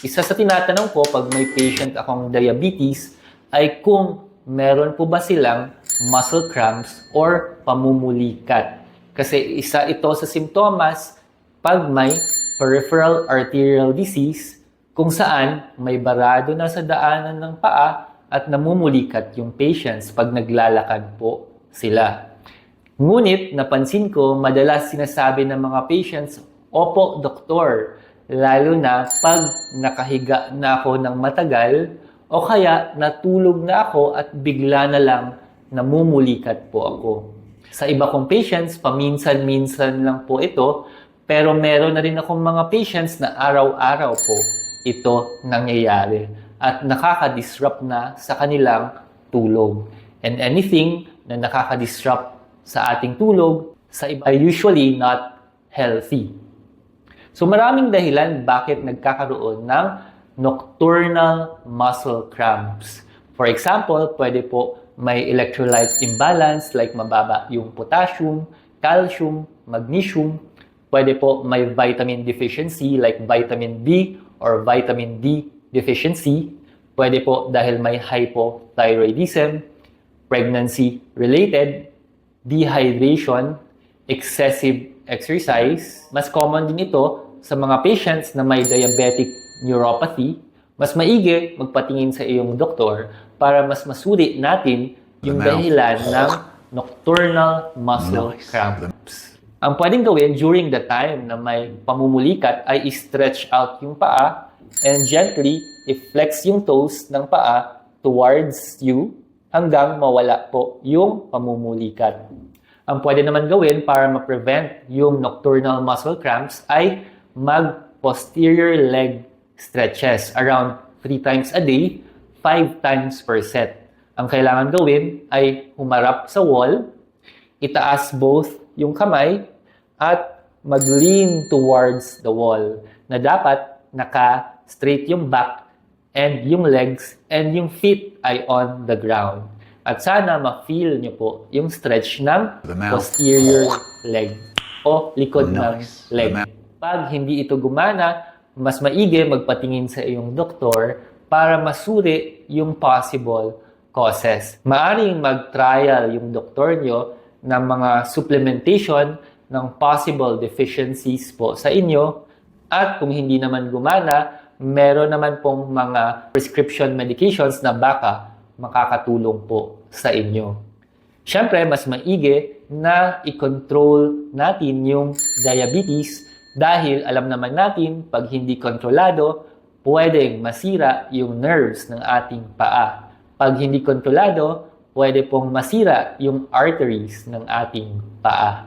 isa sa tinatanong ko pag may patient akong diabetes ay kung meron po ba silang muscle cramps or pamumulikat. Kasi isa ito sa simptomas pag may peripheral arterial disease kung saan may barado na sa daanan ng paa at namumulikat yung patients pag naglalakad po sila. Ngunit napansin ko madalas sinasabi ng mga patients, Opo, doktor, lalo na pag nakahiga na ako ng matagal o kaya natulog na ako at bigla na lang namumulikat po ako. Sa iba kong patients, paminsan-minsan lang po ito, pero meron na rin akong mga patients na araw-araw po ito nangyayari at nakaka-disrupt na sa kanilang tulog. And anything na nakaka-disrupt sa ating tulog, sa iba usually not healthy. So maraming dahilan bakit nagkakaroon ng nocturnal muscle cramps. For example, pwede po may electrolyte imbalance like mababa yung potassium, calcium, magnesium. Pwede po may vitamin deficiency like vitamin B or vitamin D deficiency. Pwede po dahil may hypothyroidism, pregnancy-related, dehydration, excessive exercise. Mas common din ito sa mga patients na may diabetic neuropathy. Mas maigi magpatingin sa iyong doktor para mas masuri natin yung dahilan ng nocturnal muscle cramps. Ang pwedeng gawin during the time na may pamumulikat ay i-stretch out yung paa and gently i-flex yung toes ng paa towards you hanggang mawala po yung pamumulikat. Ang pwede naman gawin para ma-prevent yung nocturnal muscle cramps ay mag-posterior leg stretches around 3 times a day, 5 times per set. Ang kailangan gawin ay humarap sa wall, itaas both yung kamay, at mag-lean towards the wall na dapat naka-straight yung back and yung legs and yung feet ay on the ground. At sana ma-feel nyo po yung stretch ng posterior leg o likod Nice. ng leg. Pag hindi ito gumana, mas maigi magpatingin sa iyong doktor para masuri yung possible causes. Maaring mag-trial yung doktor nyo ng mga supplementation ng possible deficiencies po sa inyo at kung hindi naman gumana, meron naman pong mga prescription medications na baka makakatulong po sa inyo. Siyempre, mas maigi na i-control natin yung diabetes dahil alam naman natin pag hindi kontrolado, pwedeng masira yung nerves ng ating paa. Pag hindi kontrolado, pwede pong masira yung arteries ng ating paa.